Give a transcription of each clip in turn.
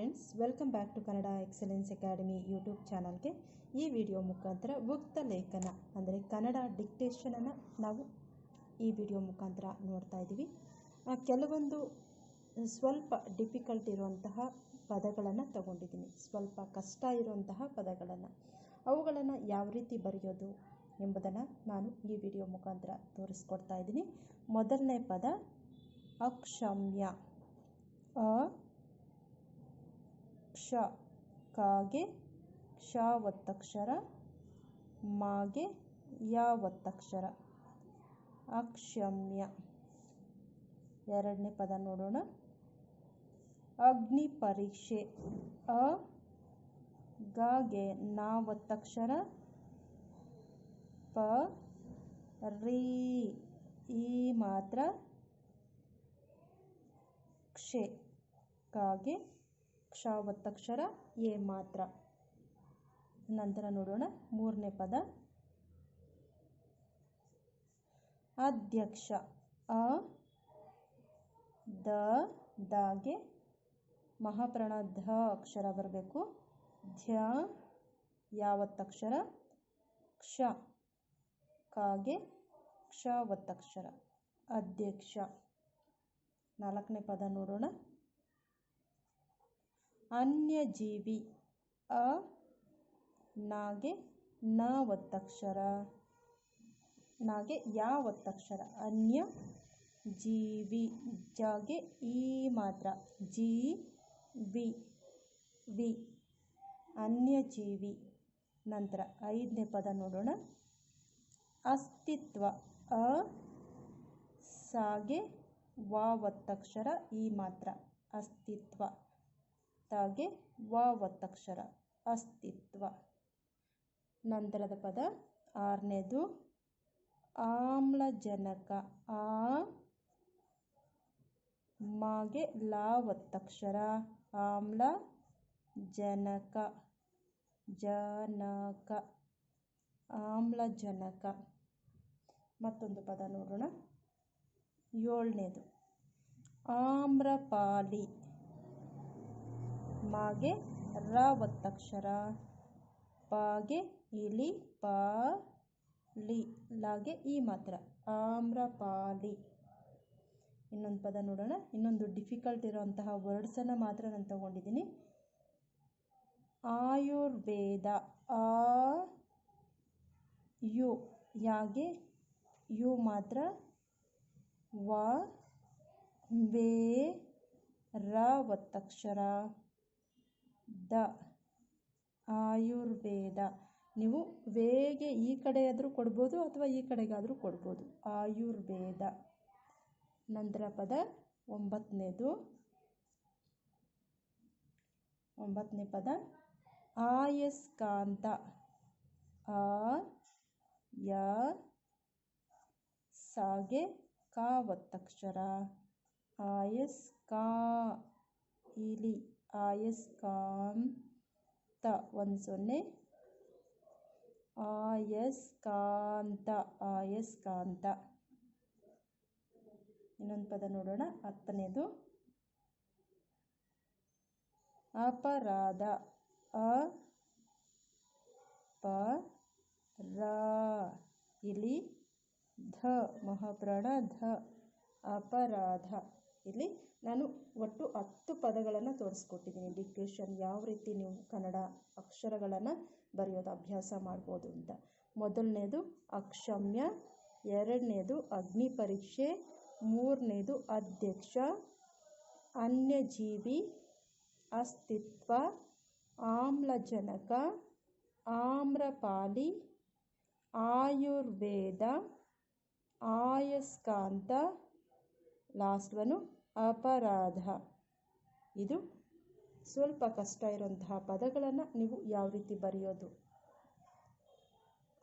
Friends welcome back to Kannada excellence academy YouTube ಚಾನಲ್ಗೆ ಈ video ಮುಖಾಂತರ ಉಕ್ತ ಲೇಖನ, ಅಂದರೆ ಕನ್ನಡ ಡಿಕ್ಟೇಷನನ್ನು ನಾವು ಈ ವಿಡಿಯೋ ಮುಖಾಂತರ ನೋಡ್ತಾ ಇದ್ದೀವಿ. ಕೆಲವೊಂದು ಸ್ವಲ್ಪ ಡಿಫಿಕಲ್ಟ್ ಇರುವಂತಹ ಪದಗಳನ್ನು ತಗೊಂಡಿದ್ದೀನಿ. ಸ್ವಲ್ಪ ಕಷ್ಟ ಇರುವಂತಹ ಪದಗಳನ್ನು. ಅವುಗಳನ್ನು ಯಾವ ರೀತಿ ಬರೆಯೋದು ಎಂಬುದನ್ನು ನಾನು ಈ ವಿಡಿಯೋ ಮುಖಾಂತರ ತೋರಿಸ್ಕೊಡ್ತಾ ಇದ್ದೀನಿ. ಮೊದಲನೇ ಪದ ಅಕ್ಷಮ್ಯ. ಅ ಕ್ಷ ಕಾಗೆ ಕ್ಷ ಒತ್ತಕ್ಷರ ಮಾಗೆ ಯ ಒತ್ತಕ್ಷರ ಅಕ್ಷಮ್ಯ. ಎರಡನೇ ಪದ ನೋಡೋಣ. ಅಗ್ನಿ ಪರೀಕ್ಷೆ. ಅ, ಗಾಗೆ ನ ಒತ್ತಕ್ಷರ ಪ, ರೀ, ಈ ಮಾತ್ರ ಕ್ಷೆ, ಕಾಗೆ ಕ್ಷ ಒತ್ತಕ್ಷರ ಎ ಮಾತ್ರ. ನಂತರ ನೋಡೋಣ ಮೂರನೇ ಪದ. ಅಧ್ಯಕ್ಷ ಅ, ದ ದಾಗೆ ಮಹಾಪ್ರಾಣ ಧ ಅಕ್ಷರ ಬರಬೇಕು. ಧ್ಯ, ಯಾವತ್ತಕ್ಷರ? ಕ್ಷ ಕಾಗೆ ಕ್ಷ ಒತ್ತಕ್ಷರ ಅಧ್ಯಕ್ಷ. ನಾಲ್ಕನೇ ಪದ ನೋಡೋಣ. ಅನ್ಯಜೀವಿ ಅ ನಾಗೆ ನ ಒತ್ತಕ್ಷರ ನಾಗೆ ಯಾ ಒತ್ತಕ್ಷರ ಅನ್ಯ ಜೀವಿ ಜಾಗೆ ಈ ಮಾತ್ರ. ಜಿ ವಿ. ವಿ ಅನ್ಯಜೀವಿ. ನಂತರ ಐದನೇ ಪದ ನೋಡೋಣ. ಅಸ್ತಿತ್ವ. ಅ ಸಾಗೆ ವ ಒತ್ತಕ್ಷರ ಈ ಮಾತ್ರ. ಅಸ್ತಿತ್ವ. ತಾಗೆ ವ ಒತ್ತಕ್ಷರ ಅಸ್ತಿತ್ವ. ನಂತರದ ಪದ ಆರನೇದು. ಆಮ್ಲಜನಕ ಆ ಮಾಗೆ ಲಾ ಒತ್ತಕ್ಷರ ಆಮ್ಲ ಜನಕ ಜನಕ. ಆಮ್ಲಜನಕ. ಮತ್ತೊಂದು ಪದ ನೋಡೋಣ. ಏಳನೇದು. ಆಮ್ರಪಾಲಿ. ಮಾಗೆ ರ ಒತ್ತಕ್ಷರ ಪಾಗೆ ಇಲಿ, ಪಾ, ಲಿ, ಲಾಗೆ ಈ ಮಾತ್ರ. ಆಮ್ರಪಾಲಿ. ಇನ್ನೊಂದು ಪದ ನೋಡೋಣ. ಇನ್ನೊಂದು ಡಿಫಿಕಲ್ಟ್ ಇರುವಂತಹ ವರ್ಡ್ಸನ್ನು ಮಾತ್ರ ನಾನು ತಗೊಂಡಿದ್ದೀನಿ. ಆಯುರ್ವೇದ. ಆ, ಯು. ಯಾಗೆ? ಯು ಮಾತ್ರ. ವ, ವೇ ರ ಒತ್ತಕ್ಷರ ದ ಆಯುರ್ವೇದ. ನೀವು ವೇಗೆ ಈ ಕಡೆ ಆದರೂ ಕೊಡ್ಬೋದು ಅಥವಾ ಈ ಕಡೆಗಾದರೂ ಕೊಡ್ಬೋದು. ಆಯುರ್ವೇದ. ನಂತರ ಪದ ಒಂಬತ್ತನೇದು. ಒಂಬತ್ತನೇ ಪದ ಆಯಸ್ಕಾಂತ. ಆ, ಯ, ಸಾಗೆ ಕಾ ಒತ್ತಕ್ಷರ ಆಯಸ್ ಕಾ ಇಲಿ. ಆಯಸ್ಕಾಂತ ಒಂದು ಸೊನ್ನೆ. ಆಯಸ್ಕಾಂತ ಆಯಸ್ಕಾಂತ. ಇನ್ನೊಂದು ಪದ ನೋಡೋಣ, ಹತ್ತನೇದು. ಅಪರಾಧ. ಅ ಪ ರ ಇಲ್ಲಿ ಧ, ಮಹಾಪ್ರಾಣ ಧ. ಅಪರಾಧ. ಇಲ್ಲಿ ನಾನು ಒಟ್ಟು ಹತ್ತು ಪದಗಳನ್ನು ತೋರಿಸ್ಕೊಟ್ಟಿದ್ದೀನಿ. ಡಿಕ್ಟೇಷನ್ ಯಾವ ರೀತಿ ನೀವು ಕನ್ನಡ ಅಕ್ಷರಗಳನ್ನು ಬರೆಯೋದು, ಅಭ್ಯಾಸ ಮಾಡ್ಬೋದು ಅಂತ. ಮೊದಲನೇದು ಅಕ್ಷಮ್ಯ, ಎರಡನೇದು ಅಗ್ನಿ ಪರೀಕ್ಷೆ, ಮೂರನೇದು ಅಧ್ಯಕ್ಷ, ಅನ್ಯಜೀವಿ, ಅಸ್ತಿತ್ವ, ಆಮ್ಲಜನಕ, ಆಮ್ರಪಾಲಿ, ಆಯುರ್ವೇದ, ಆಯಸ್ಕಾಂತ ಲಾಸ್ಟ್ ಅಪರಾಧ. ಇದು ಸ್ವಲ್ಪ ಕಷ್ಟ ಇರುವಂತಹ ಪದಗಳನ್ನು ನೀವು ಯಾವ ರೀತಿ ಬರೆಯೋದು?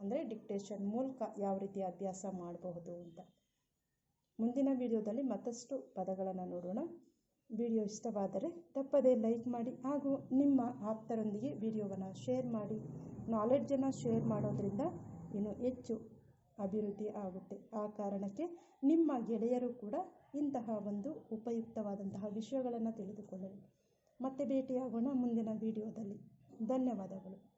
ಅಂದರೆ ಡಿಕ್ಟೇಷನ್ ಮೂಲಕ ಯಾವ ರೀತಿ ಅಭ್ಯಾಸ ಮಾಡಬಹುದು ಅಂತ. ಮುಂದಿನ ವಿಡಿಯೋದಲ್ಲಿ ಮತ್ತಷ್ಟು ಪದಗಳನ್ನು ನೋಡೋಣ. ವಿಡಿಯೋ ಇಷ್ಟವಾದರೆ ತಪ್ಪದೇ ಲೈಕ್ ಮಾಡಿ ಹಾಗೂ ನಿಮ್ಮ ಆಪ್ತರೊಂದಿಗೆ ವಿಡಿಯೋವನ್ನು ಶೇರ್ ಮಾಡಿ. ನಾಲೆಡ್ಜನ್ನು ಶೇರ್ ಮಾಡೋದ್ರಿಂದ ಇನ್ನೂ ಹೆಚ್ಚು ಅಭಿವೃದ್ಧಿ ಆಗುತ್ತೆ. ಆ ಕಾರಣಕ್ಕೆ ನಿಮ್ಮ ಗೆಳೆಯರು ಕೂಡ ಇಂತಹ ಒಂದು ಉಪಯುಕ್ತವಾದಂತಹ ವಿಷಯಗಳನ್ನು ತಿಳಿದುಕೊಳ್ಳಲು. ಮತ್ತೆ ಭೇಟಿಯಾಗೋಣ ಮುಂದಿನ ವಿಡಿಯೋದಲ್ಲಿ. ಧನ್ಯವಾದಗಳು.